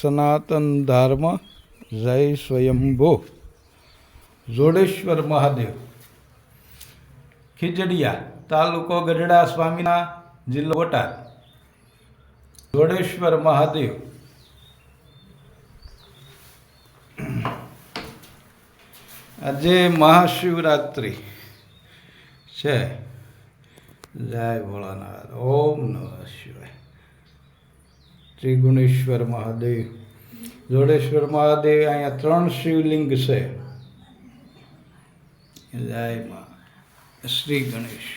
સનાતન ધર્મ જય સ્વયંભો. જોડેશ્વર મહાદેવ. ખીજડીયા તાલુકો ગઢડા સ્વામીના જિલ્લો બોટાદ. જોડેશ્વર મહાદેવ. આજે મહાશિવરાત્રિ છે. જય ભોળાનાથ. ઓમ નમઃ શિવાય. ત્રિગુણેશ્વર મહાદેવ. જોડેશ્વર મહાદેવ અહીંયા ત્રણ શિવલિંગ છે. શ્રી ગણેશ.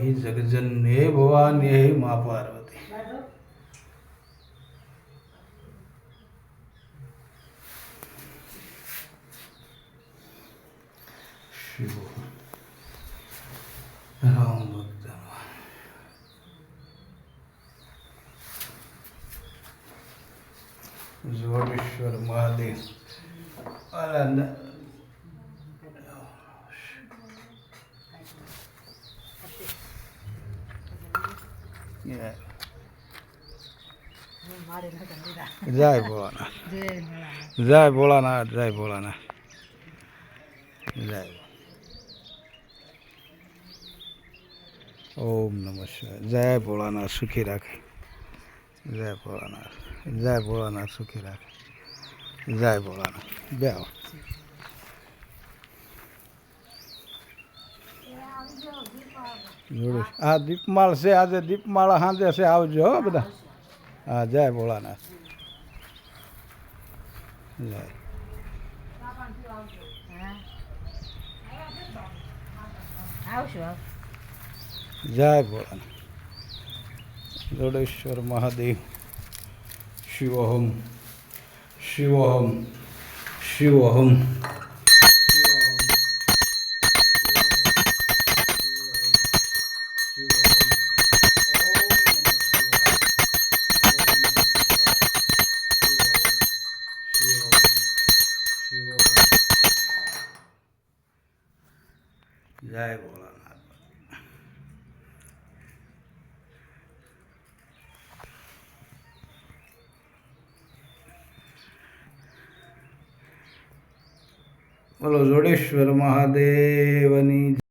હે જગજન હે ભવાની હે મા પાર્વતી શિવ રામ ભક્ત જોડેશ્વર મહાદેવ અલા ન- Yeah. જય ભોળાનાથ જય ભોળાનાથ જય ભોળાનાથ જય ઓમ નમઃ જય ભોળાનાથ, સુખી રાખે. જય ભોળાનાથ જય ભોળાનાથ, સુખી રાખે. જય ભોળાનાથ. બે આ દીપમાળ છે, આજે દીપમાળા સાંજે છે, આવજો હો બધા. હા, જય ભોળાનાથ. જય. આવશું. જય ભોળાનાથ જોડેશ્વર મહાદેવ શિવોહમ શિવોહમ શિવોહમ જય ભોળાનાથ બોલો જોડેશ્વર મહાદેવની